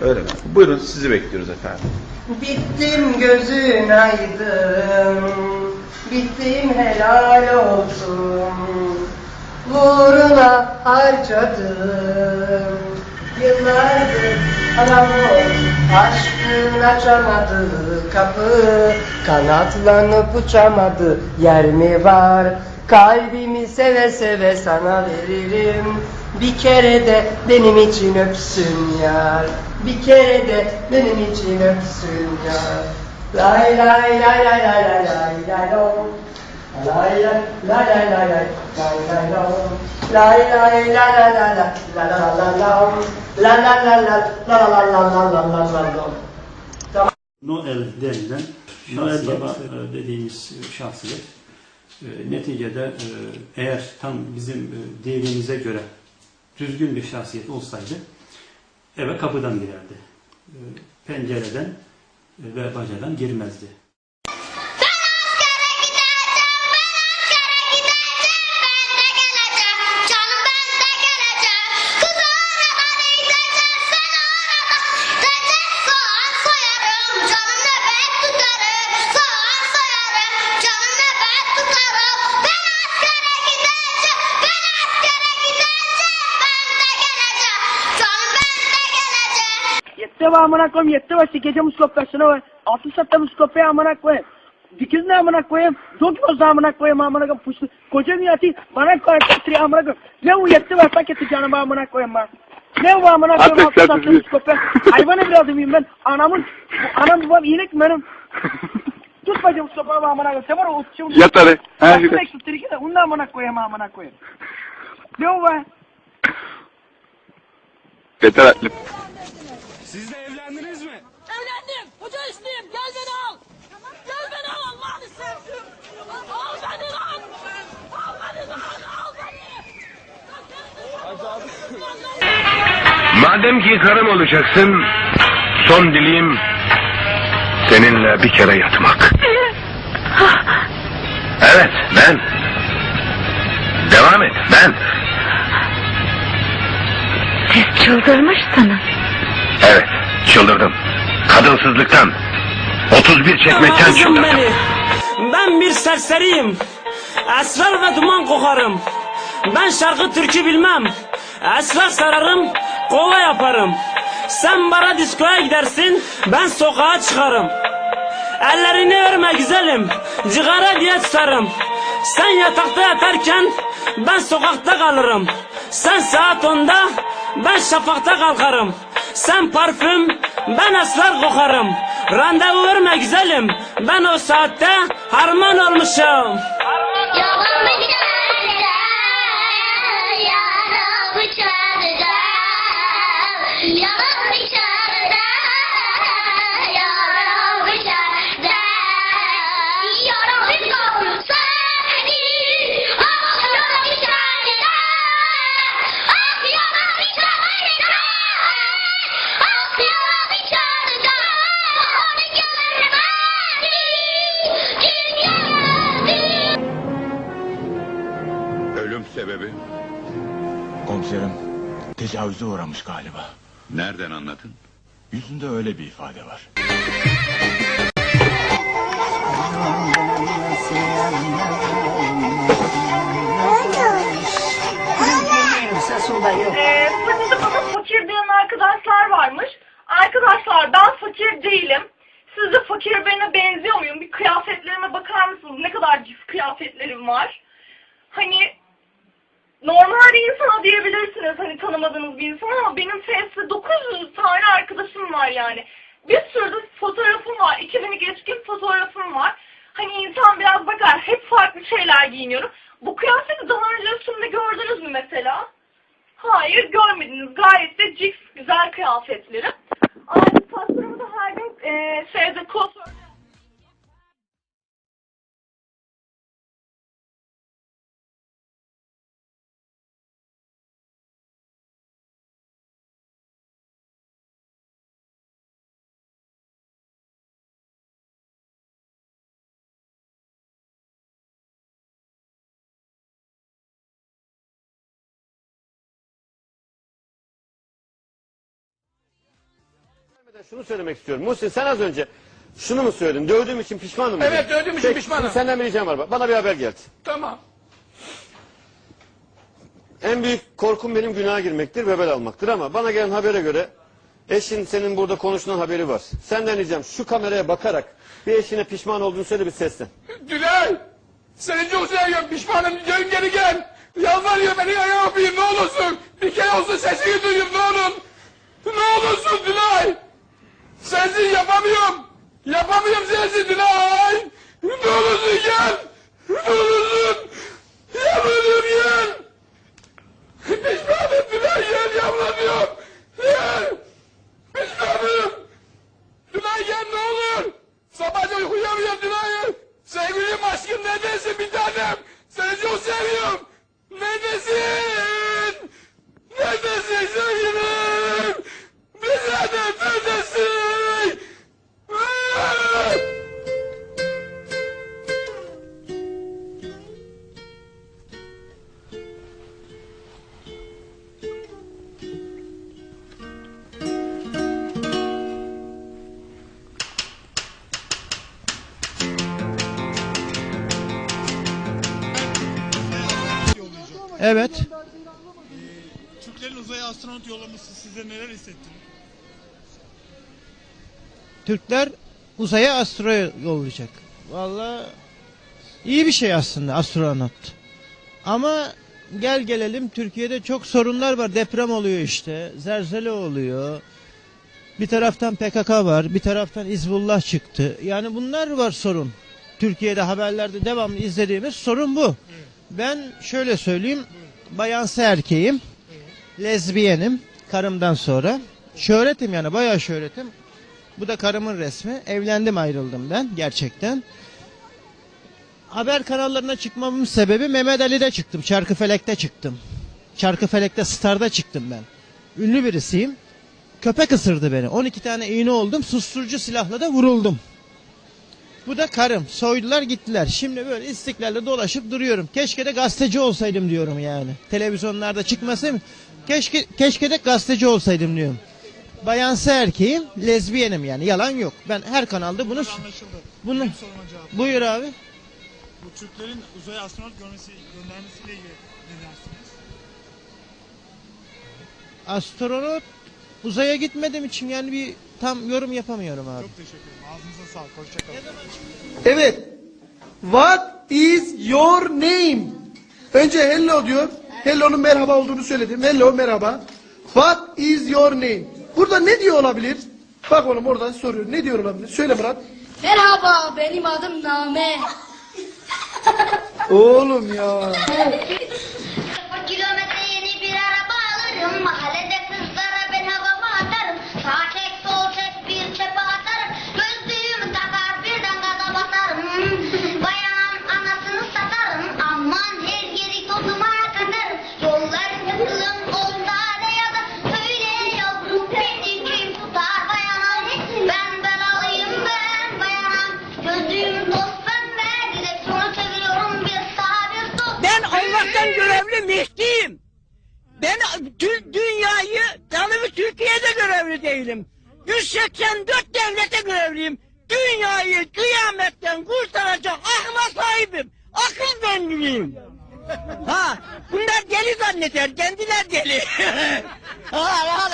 Öyle mi? Buyurun sizi bekliyoruz efendim. Bittim gözün aydın, bittim helal olsun. Uğruna harcadım, yıllardır anam Aşkın açamadı kapı, kanatlanıp uçamadı yer mi var? Kalbimi seve seve sana veririm. Bir kere de benim için öpsün yar. Bir kere de benim için öpsün yar. Lay lay lay lay lay lay lay lay lom. Lay lay lay lay lay lay lay lay lom. Lay lay lay lay lay lay la la la la. La la la la la la la la la la la lom. Noel denilen Noel Baba e, dediğimiz şahsiyet e, neticede e, eğer tam bizim e, değerimize göre düzgün bir şahsiyet olsaydı eve kapıdan girerdi. E, Pencereden ve bacadan girmezdi. Be amına koyayım yetti sikeceğim uskopyasını be. Altı sattım uskopya amına koyayım. Dikiz ne amına koyayım? Dok boz amına koyayım amına koyayım. Puştu. Koca niyeti bana koyayım katri amına koyayım. Ne bu yetti be paketi canım amına koyayım ben. Ne bu amına koyayım altı bizi- uskopya. Hayvan evladıyım ben. Anamın, anam babam iyilik benim. Tut bacım be amına koyayım. Sen var o uççu. Yat hadi. Ha, yürü. eksiltir iki de. Onu amına koyayım amına koyayım. Ne bu be? Yeter Atlim. Evlendim. Hoca isteyeyim. Gel beni al. Gel beni al Allah'ını sevdim. Al beni lan. Al beni lan. Al beni. Madem ki karım olacaksın, son dileğim seninle bir kere yatmak. Evet, ben. Devam et, ben. Siz çıldırmışsınız çıldırdım. Kadınsızlıktan. 31 çekmekten çıldırdım. beni. Ben bir serseriyim. Esrar ve duman kokarım. Ben şarkı türkü bilmem. Esrar sararım, kova yaparım. Sen bara diskoya gidersin, ben sokağa çıkarım. Ellerini örme güzelim, cigara diye tutarım. Sen yatakta yatarken, ben sokakta kalırım. Sen saat onda, ben şafakta kalkarım. Sen parfüm, ben esrar kokarım. Randevu verme güzelim, ben o saatte harman olmuşum. Yalan beni Ölüm sebebi? Komiserim tecavüze uğramış galiba. Nereden anladın? Yüzünde öyle bir ifade var. Ee, fakir diyen arkadaşlar varmış. Arkadaşlar ben fakir değilim. Siz de fakir birine benziyor muyum? Bir kıyafetlerime bakar mısınız? Ne kadar cif kıyafetlerim var. Hani normal bir insana diyebilirsiniz hani tanımadığınız bir insan ama benim Face'te 900 tane arkadaşım var yani. Bir sürü de fotoğrafım var. 2000'i geçkin fotoğrafım var. Hani insan biraz bakar hep farklı şeyler giyiniyorum. Bu kıyafeti daha önce üstümde gördünüz mü mesela? Hayır görmediniz. Gayet de cix güzel kıyafetlerim. Aynı saçlarımı da her gün eee şeyde kuaför... Şunu söylemek istiyorum. Muhsin sen az önce şunu mu söyledin? Dövdüğüm için pişmanım mı? Evet, dövdüğüm için Peki, pişmanım. Şimdi senden bir ricam var. Bana bir haber geldi. Tamam. En büyük korkum benim günaha girmektir, bebel almaktır ama bana gelen habere göre eşin senin burada konuşulan haberi var. Senden ricam şu kameraya bakarak bir eşine pişman olduğunu söyle bir seslen. Dülay! Seni çok seviyorum. Pişmanım. Gel geri gel. Yalvarıyor beni ayağa öpeyim ne olursun. Bir kere olsun sesini duyayım ne olur. Ne olursun Dülay. Sensiz yapamıyorum. Yapamıyorum sensiz Dülay. Ne olursun gel. Ne olursun. Yalvarıyorum gel. Pişmanım Dülay gel yalvarıyorum. Gel. Pişmanım. Dülay gel ne olur. Sabahca uyuyamıyorum Dülay. Sevgilim aşkım neredesin bir tanem? Seni çok seviyorum. Evet. Türklerin uzaya astronot yollaması size neler hissettirir? Türkler uzaya astro yollayacak. Vallahi iyi bir şey aslında astronot. Ama gel gelelim Türkiye'de çok sorunlar var. Deprem oluyor işte. Zelzele oluyor. Bir taraftan PKK var. Bir taraftan İzbullah çıktı. Yani bunlar var sorun. Türkiye'de haberlerde devamlı izlediğimiz sorun bu. Ben şöyle söyleyeyim. Bayansı erkeğim. Lezbiyenim. Karımdan sonra. Şöhretim yani bayağı şöhretim. Bu da karımın resmi. Evlendim ayrıldım ben gerçekten. Haber kanallarına çıkmamın sebebi Mehmet Ali'de çıktım. Çarkıfelek'te çıktım. Çarkıfelek'te Star'da çıktım ben. Ünlü birisiyim. Köpek ısırdı beni. 12 tane iğne oldum. Susturucu silahla da vuruldum. Bu da karım. Soydular gittiler. Şimdi böyle istiklalde dolaşıp duruyorum. Keşke de gazeteci olsaydım diyorum yani. Televizyonlarda çıkmasaydım. Keşke, keşke de gazeteci olsaydım diyorum. Bayansı erkeğim, lezbiyenim yani. Yalan yok. Ben her kanalda bunu... Anlaşıldı. Bunu... Benim soruma cevap. Buyur abi. Bu Türklerin uzaya astronot görmesi, göndermesiyle ilgili ne dersiniz? Astronot uzaya gitmediğim için yani bir tam yorum yapamıyorum abi. Çok teşekkür ederim. Ağzınıza sağlık. Hoşçakalın. Evet. What is your name? Önce hello diyor. Hello'nun merhaba olduğunu söyledim. Hello merhaba. What is your name? Burada ne diyor olabilir? Bak oğlum oradan soruyor. Ne diyor olabilir? Söyle Murat. Merhaba benim adım Name. Oğlum ya. görevli değilim. 184 devlete görevliyim. Dünyayı kıyametten kurtaracak akla sahibim. Akıl benliğim. Ha, bunlar deli zanneder, kendiler deli. ha, ha, ha.